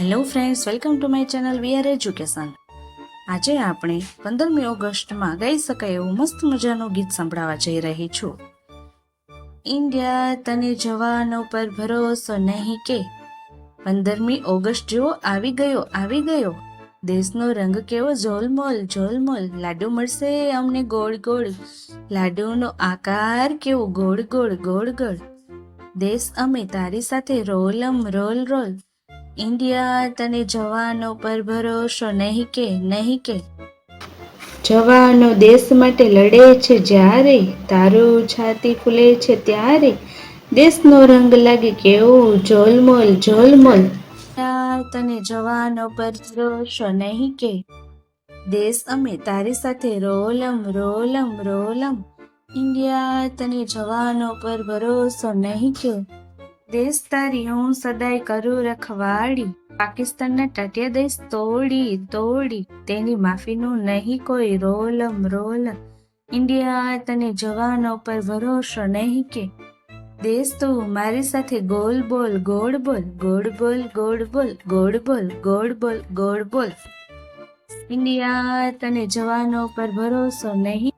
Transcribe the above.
Hello friends welcome to my channel we are education આજે આપણે પંદરમી ઓગસ્ટમાં ગાઈ શકાય એવું મસ્ત મજાનું ગીત સંભળાવા જઈ રહી છું. ઇન્ડિયા તને જવાનો પર ભરોસો નહીં કે. પંદરમી ઓગસ્ટ જેવો આવી ગયો આવી ગયો. દેશનો રંગ કેવો ઝોલમોલ ઝોલમોલ. લાડુ મળશે અમને ગોળ ગોળ. લાડુનો આકાર કેવો ગોળ ગોળ ગોળ ગોળ. દેશ અમે તારી સાથે રોલમ રોલ રોલ. ઇન્ડિયા તને જવાનો પર ભરોસો નહીં કે નહીં કે? જવાનો દેશ માટે લડે છે જ્યારે તારું છાતી ફૂલે છે ત્યારે. દેશનો રંગ લાગે કેવું ઝોલમોલ ઝોલમોલ. તને જવાનો પર ભરોસો નહીં કે? દેશ અમે તારી સાથે રોલમ રોલમ રોલમ. ઇન્ડિયા તને જવાનો પર ભરોસો નહીં કે? દેશ તારી હું સદાય કરું રખવાડી, પાકિસ્તાનના તટીય દેશ તોડી તોડી, તેની માફીનું નહીં કોઈ રોલમ રોલ. ઇન્ડિયા તને જવાનો પર ભરોસો નહીં કે. દેશ તું મારી સાથે ગોલ બોલ, ગોળ બોલ ગોળ બોલ ગોળ બોલ ગોળ બોલ ગોળ બોલ ગોળ બોલ. ઇન્ડિયા તને જવાનો પર ભરોસો નહીં